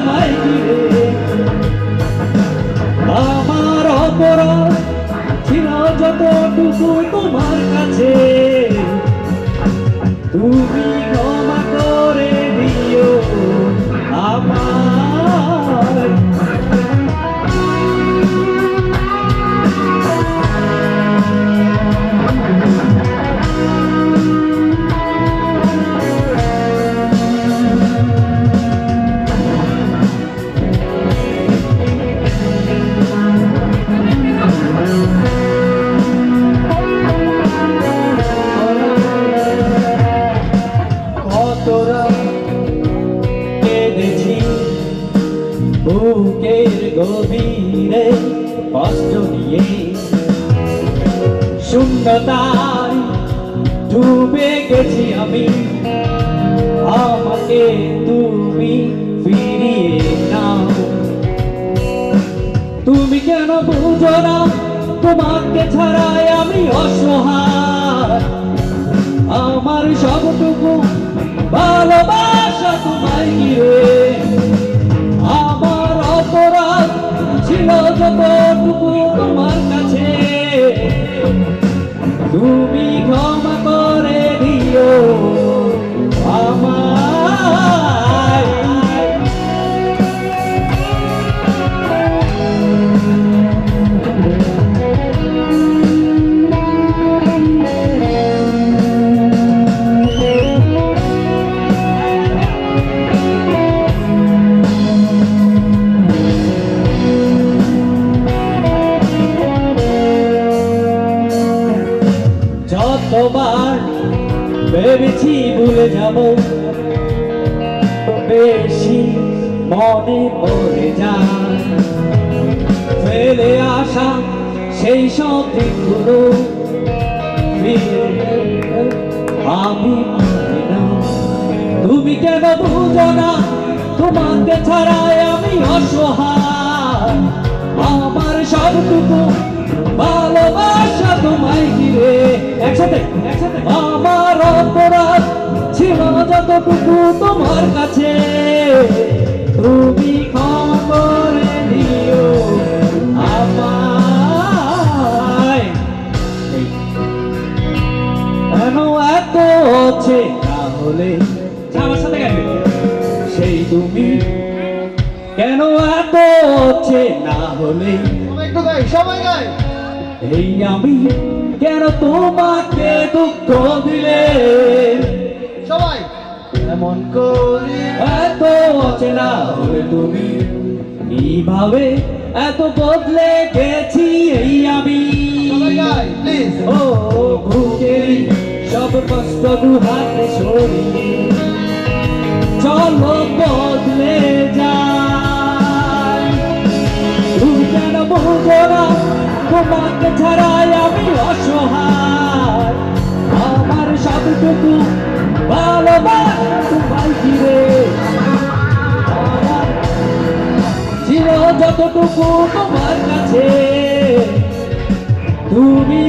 তোমায় ঘিরে আমার অপরাধ ছিল যতটুকু তোমার কাছে। তুমি কতরা কেঁদেছি বুকের গভীরে কষ্ট নিয়ে। শূন্যতায় ডুবে গেছি আমি। আমাকে তুমি ফিরিয়ে নাও। তুমি কেন বুঝো না? তোমাকে ছাড়াই আমি অসহায়। আমার সবটুকু ভালোবাসা তোমায় ঘিরে আমার অপরাধ ছিল যতটুকু তোমার কাছে। তুমি ক্ষমা যতবার ভেবেছি ভুলে যাব। বেশি মনে পড়ে যায়। ফেলে আসা সেই সব দিনগুলো। আমি তুমি কেন বুঝো না? তোমাকে ছাড়াই আমি অসহায়। আমার সবটুকু একসাথে আমার অপরাধ ছিল যতটুকু তোমার কাছে। তুমি ক্ষমা করে দিও আমায়। কেন এত হচ্ছে? তাহলে আমার সাথে সেই তুমি কেন এত হচ্ছে? না হলে একটু গাই সবাই গাই। এই আমি কেন তোমাকে দুঃখ দিলে? সবাই। এমন করি। এত অচেনা হলে তুমি? কীভাবে এত বদলে গেছি এই আমি? ও বুকের সব কষ্ট দু হাতে সরিয়ে। চলো বদলে তোমাকে ছাড়াই আমি অসহায়। আমার সবটুকু ভালোবাসা তোমায় ঘিরে ছিল যতটুকু তোমার কাছে। তুমি